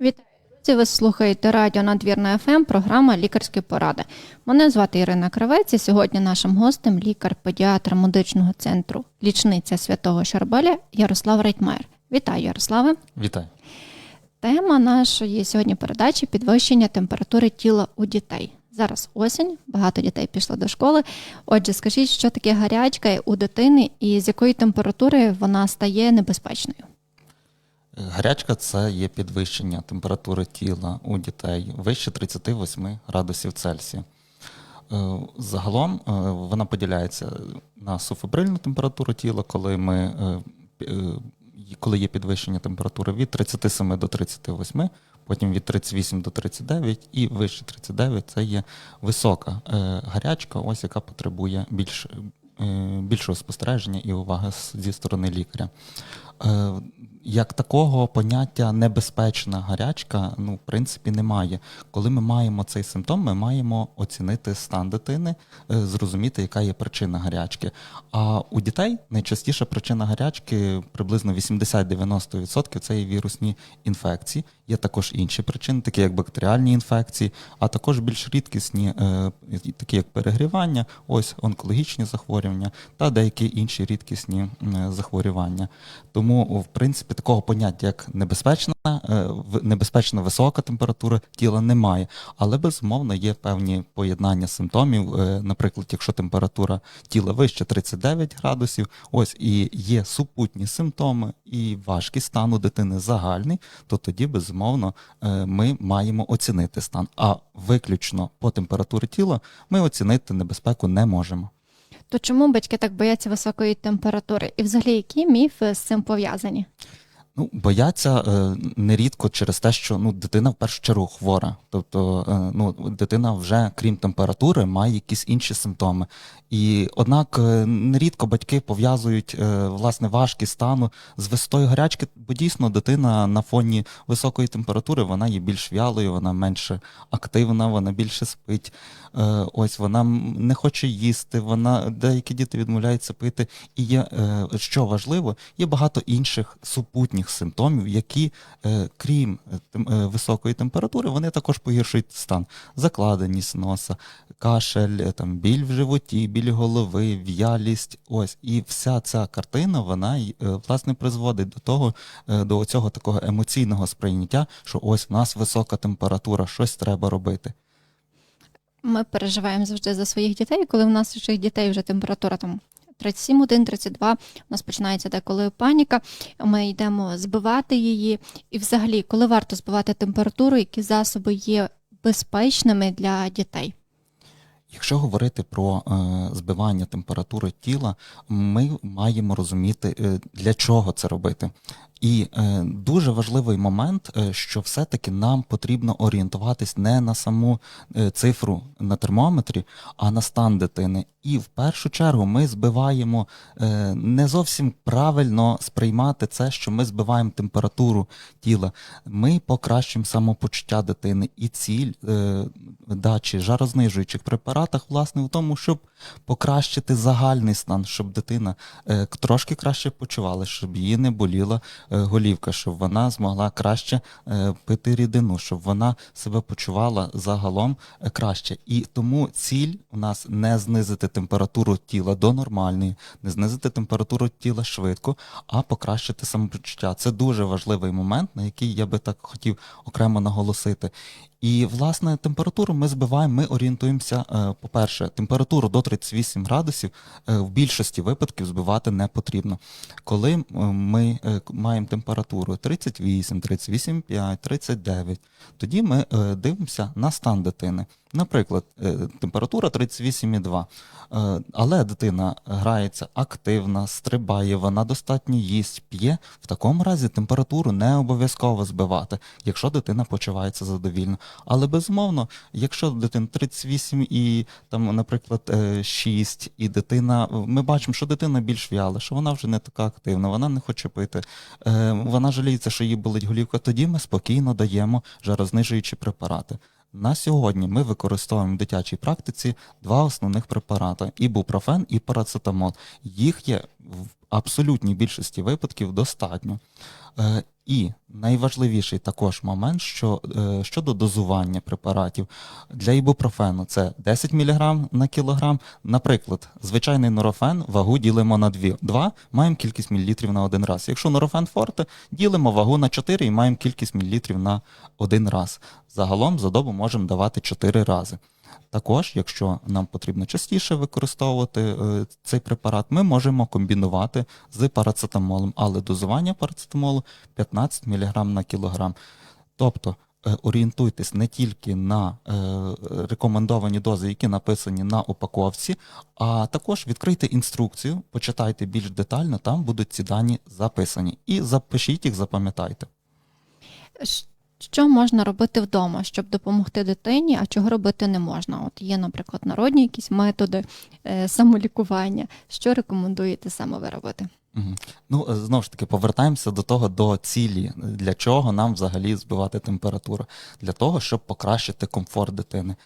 Друзі, Ви слухаєте радіо Надвірна ФМ, програма Лікарські поради. Мене звати Ірина Кравець і сьогодні нашим гостем лікар-педіатр медичного центру лічниця святого Щербеля Ярослав Рейтмайер. Вітаю, Ярославе. Вітаю. Тема нашої сьогодні передачі підвищення температури тіла у дітей. Зараз осінь, багато дітей пішло до школи. Отже, скажіть, що таке гарячка у дитини і з якої температури вона стає небезпечною? Гарячка це є підвищення температури тіла у дітей вище 38 градусів Цельсія. Е, Загалом е, вона поділяється на суфебрильну температуру тіла, коли ми. е, Коли є підвищення температури від 37 до 38, потім від 38 до 39 і вище 39 це є висока гарячка, ось яка потребує більш, більшого спостереження і уваги зі сторони лікаря. Е, Як такого поняття небезпечна гарячка, ну, в принципі, немає. Коли ми маємо цей симптом, ми маємо оцінити стан дитини, е, зрозуміти, яка є причина гарячки. А у дітей найчастіша причина гарячки приблизно 80-90% це є вірусні інфекції. Є також інші причини, такі як бактеріальні інфекції, а також більш рідкісні, е, такі як перегрівання, ось онкологічні захворювання та деякі інші рідкісні захворювання. Тому, в принципі, такого поняття, як небезпечна, е, небезпечна висока температура тіла немає. Але безумовно є певні поєднання симптомів. Е, Наприклад, якщо температура тіла вище 39 градусів, ось і є супутні симптоми, і важкість стану дитини загальний, то тоді безумовно е, ми маємо оцінити стан. А виключно по температурі тіла ми оцінити небезпеку не можемо. То чому батьки так бояться високої температури? І взагалі які міфи з цим пов'язані? Ну, бояться е, нерідко через те, що ну, дитина в першу чергу хвора. Тобто е, ну, дитина вже, крім температури, має якісь інші симптоми. І однак е, нерідко батьки пов'язують е, власне важкість стану з висотою гарячки, бо дійсно дитина на фоні високої температури вона є більш вялою, вона менше активна, вона більше спить. Е, ось вона не хоче їсти, вона деякі діти відмовляються пити. І є, е, що важливо, є багато інших супутніх симптомів, які, е, крім е, е, високої температури, вони також погіршують стан. Закладеність носа, кашель, там, біль в животі, біль голови, в'ялість. Ось. І вся ця картина, вона власне призводить до того, до цього такого емоційного сприйняття, що ось в нас висока температура, щось треба робити. Ми переживаємо завжди за своїх дітей, коли в нас наших дітей вже температура там 37, 32, у нас починається деколи паніка. Ми йдемо збивати її. І взагалі, коли варто збивати температуру, які засоби є безпечними для дітей? Якщо говорити про е, збивання температури тіла, ми маємо розуміти, е, для чого це робити. І е, дуже важливий момент, е, що все-таки нам потрібно орієнтуватись не на саму е, цифру на термометрі, а на стан дитини. І в першу чергу ми збиваємо е, не зовсім правильно сприймати це, що ми збиваємо температуру тіла. Ми покращуємо самопочуття дитини. І ціль е, дачі жарознижуючих препаратах, власне, в тому, щоб покращити загальний стан, щоб дитина е, трошки краще почувала, щоб її не боліла голівка, щоб вона змогла краще е, пити рідину, щоб вона себе почувала загалом е, краще. І тому ціль у нас не знизити температуру тіла до нормальної, не знизити температуру тіла швидко, а покращити самопочуття. Це дуже важливий момент, на який я би так хотів окремо наголосити. І власне температуру ми збиваємо. Ми орієнтуємося. е, По-перше, температуру до 38 градусів е, в більшості випадків збивати не потрібно. Коли е, ми е, к- маємо температуру 38, 38,5, 39, тоді ми е, дивимося на стан дитини. Наприклад, е, температура 38,2, е, але дитина грається активна, стрибає, вона достатньо їсть, п'є. В такому разі температуру не обов'язково збивати, якщо дитина почувається задовільно. Але безумовно, якщо дитина 38 і там, наприклад, е, 6, і дитина, ми бачимо, що дитина більш в'яла, що вона вже не така активна, вона не хоче пити, вона жаліється, що їй болить голівка. Тоді ми спокійно даємо жарознижуючі препарати. На сьогодні ми використовуємо в дитячій практиці два основних препарати: ібупрофен і парацетамол. Їх є в абсолютній більшості випадків достатньо. І найважливіший також момент, що е, щодо дозування препаратів для ібупрофену це 10 мг на кілограм. Наприклад, звичайний норофен вагу ділимо на 2, 2 маємо кількість мілілітрів на один раз. Якщо норофен форте, ділимо вагу на 4 і маємо кількість мілілітрів на один раз. Загалом за добу можемо давати 4 рази. Також, якщо нам потрібно частіше використовувати е, цей препарат, ми можемо комбінувати з парацетамолом, але дозування парацетамолу 15 мг на кілограм. Тобто е, орієнтуйтесь не тільки на е, рекомендовані дози, які написані на упаковці, а також відкрийте інструкцію, почитайте більш детально, там будуть ці дані записані. І запишіть їх, запам'ятайте. Що можна робити вдома, щоб допомогти дитині, а чого робити не можна? От є, наприклад, народні якісь методи е, самолікування. Що рекомендуєте саме ви робити? Ну, е, знову ж таки, повертаємося до того, до цілі. Для чого нам взагалі збивати температуру? Для того, щоб покращити комфорт дитини.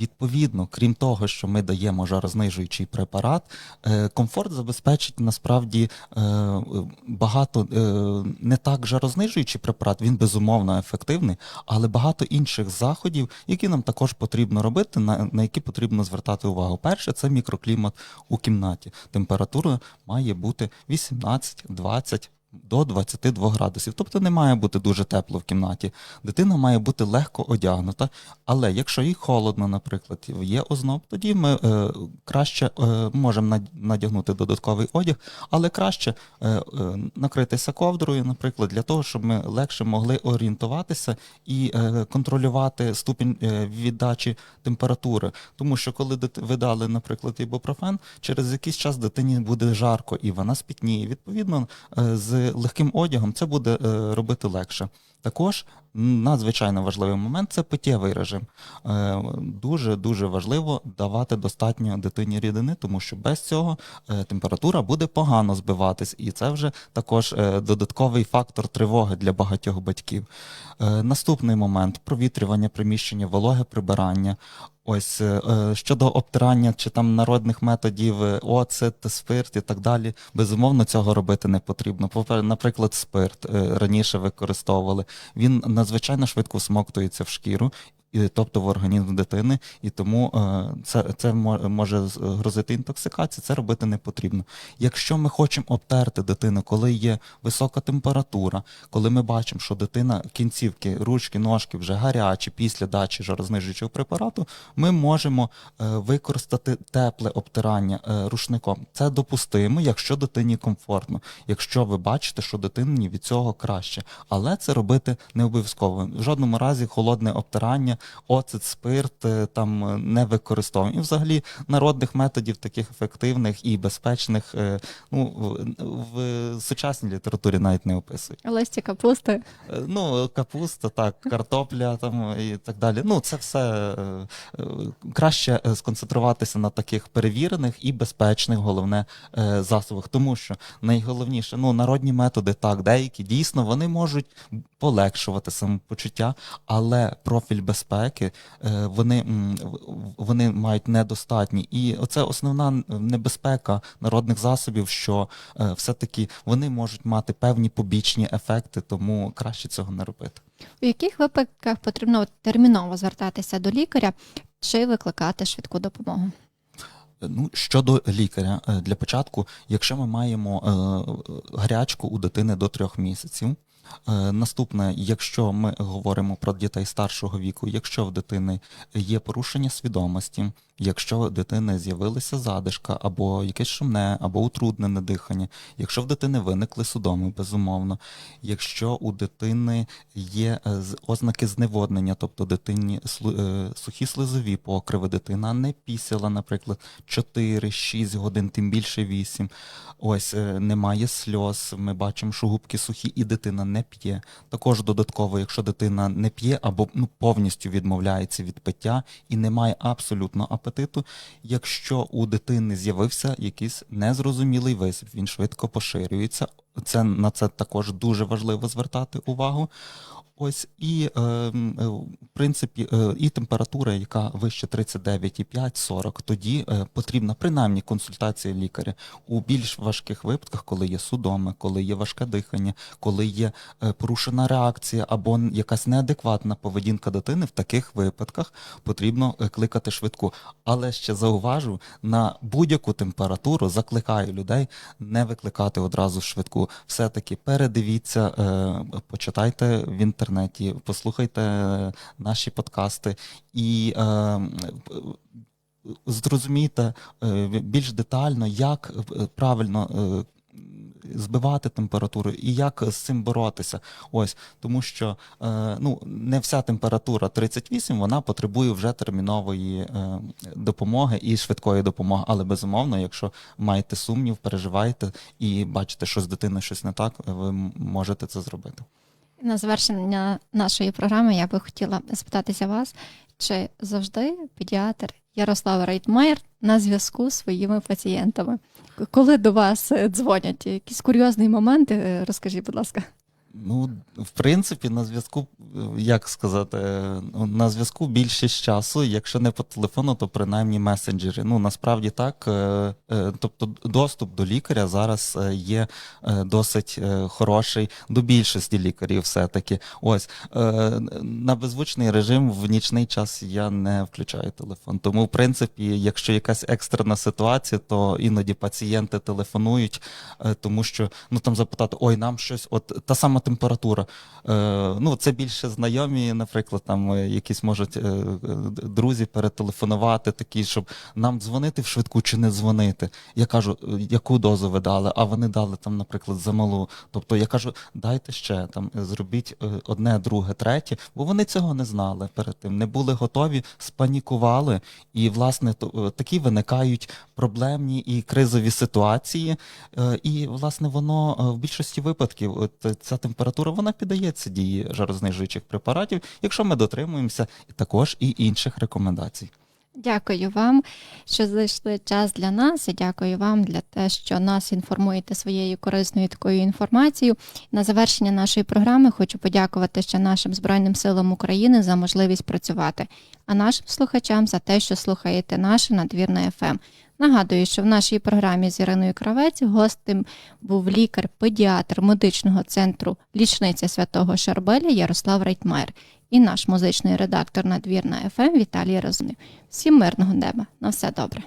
Відповідно, крім того, що ми даємо жарознижуючий препарат, е, комфорт забезпечить насправді е, багато не так жарознижуючий препарат, він безумовно ефективний, але багато інших заходів, які нам також потрібно робити, на, які потрібно звертати увагу. Перше, це мікроклімат у кімнаті. Температура має бути 18-20 до 22 градусів. Тобто не має бути дуже тепло в кімнаті. Дитина має бути легко одягнута. Але якщо їй холодно, наприклад, є озноб, тоді ми е, краще е, можемо надягнути додатковий одяг, але краще е, е, накритися ковдрою, наприклад, для того, щоб ми легше могли орієнтуватися і е, контролювати ступінь е, віддачі температури. Тому що коли ви дали, наприклад, ібупрофен, через якийсь час дитині буде жарко і вона спітніє. Відповідно, е, з легким одягом це буде е, робити легше. Також надзвичайно важливий момент це питєвий режим. Е, Дуже дуже важливо давати достатньо дитині рідини, тому що без цього е, температура буде погано збиватись, і це вже також е, додатковий фактор тривоги для багатьох батьків. Наступний момент провітрювання приміщення, вологе прибирання. Ось щодо обтирання чи там народних методів, оцет, спирт і так далі, безумовно, цього робити не потрібно. Наприклад, спирт раніше використовували. Він надзвичайно швидко всмоктується в шкіру. І, тобто в організм дитини, і тому е, це, це може грозити інтоксикація, це робити не потрібно. Якщо ми хочемо обтерти дитину, коли є висока температура, коли ми бачимо, що дитина кінцівки, ручки, ножки вже гарячі після дачі жарознижуючого препарату, ми можемо е, використати тепле обтирання е, рушником. Це допустимо, якщо дитині комфортно, якщо ви бачите, що дитині від цього краще. Але це робити не обов'язково. В жодному разі холодне обтирання, оцет, спирт е, там е, не використовуємо. І взагалі народних методів таких ефективних і безпечних е, ну, в, в сучасній літературі навіть не описують. Листя капусти. Е, Ну, капуста, так, картопля там і так далі. Ну, це все краще сконцентруватися на таких перевірених і безпечних, головне, засобах. Тому що найголовніше, ну, народні методи, так, деякі дійсно вони можуть полегшувати самопочуття, але профіль безпеки е, вони, вони мають недостатні. І оце основна небезпека народних засобів, що е, все-таки вони можуть мати певні побічні ефекти, тому краще цього не робити. У яких випадках потрібно терміново звертатися до лікаря чи викликати швидку допомогу? Ну, щодо лікаря, е, для початку, якщо ми маємо е, гарячку у дитини до трьох місяців. Е, Наступне, якщо ми говоримо про дітей старшого віку, якщо в дитини є порушення свідомості, якщо в дитини з'явилася задишка, або якесь шумне, або утруднене дихання, якщо в дитини виникли судоми, безумовно, якщо у дитини є е, ознаки зневоднення, тобто дитині е, сухі слизові покриви, дитина не пісяла, наприклад, 4-6 годин, тим більше 8. Ось е, немає сльоз. Ми бачимо, що губки сухі, і дитина не п'є. Також додатково, якщо дитина не п'є або ну, повністю відмовляється від пиття і не має абсолютно апетиту. Якщо у дитини з'явився якийсь незрозумілий висип, він швидко поширюється. Це на це також дуже важливо звертати увагу. Ось і е, е, в принципі е, і температура, яка вище 39,5-40, тоді е, потрібна принаймні консультація лікаря у більш важких випадках, коли є судоми, коли є важке дихання, коли є е, порушена реакція або якась неадекватна поведінка дитини. В таких випадках потрібно е, кликати швидку. Але ще зауважу на будь-яку температуру закликаю людей не викликати одразу швидку. Все-таки передивіться, е, почитайте в інтернеті, послухайте е, наші подкасти і е, зрозумійте більш детально, як правильно. Збивати температуру і як з цим боротися. Ось тому, що е, ну не вся температура 38, вона потребує вже термінової е, допомоги і швидкої допомоги. Але безумовно, якщо маєте сумнів, переживаєте і бачите, що з дитиною щось не так, ви можете це зробити. На завершення нашої програми я би хотіла спитатися вас, чи завжди педіатр Ярослав Рейтмайер на зв'язку з своїми пацієнтами? Коли до вас е, дзвонять, якісь курйозні моменти, е, розкажіть, будь ласка. Ну, в принципі, на зв'язку, е, як сказати, е, на зв'язку більшість часу, якщо не по телефону, то принаймні месенджери. Ну, насправді так. е, Тобто доступ до лікаря зараз є досить хороший до більшості лікарів все-таки. Ось е, на беззвучний режим в нічний час я не включаю телефон. Тому, в принципі, якщо якась екстрена ситуація, то іноді пацієнти телефонують, тому що ну там запитати, ой, нам щось, от та сама температура. Е, ну, це більше знайомі, наприклад, там е, якісь можуть е, друзі перетелефонувати, такі, щоб нам дзвонити в швидку чи не дзвонити. Я кажу, «Е, яку дозу ви дали, а вони дали там, наприклад, замалу. Тобто я кажу, дайте ще там, зробіть одне, друге, третє, бо вони цього не знали перед тим, не були готові, спанікували. І, власне, такі виникають проблемні і кризові ситуації. І, власне, воно в більшості випадків, от ця температура, вона піддається дії жарознижуючих препаратів, якщо ми дотримуємося також і інших рекомендацій. Дякую вам, що знайшли час для нас, і дякую вам для те, що нас інформуєте своєю корисною такою інформацією. На завершення нашої програми хочу подякувати ще нашим Збройним силам України за можливість працювати, а нашим слухачам за те, що слухаєте наше надвірне ФМ. Нагадую, що в нашій програмі з Іриною Кравець гостем був лікар-педіатр медичного центру лічниця святого Шарбеля Ярослав Рейтмайер і наш музичний редактор надвірна ФМ Віталій Розумний. Всім мирного неба. На все добре.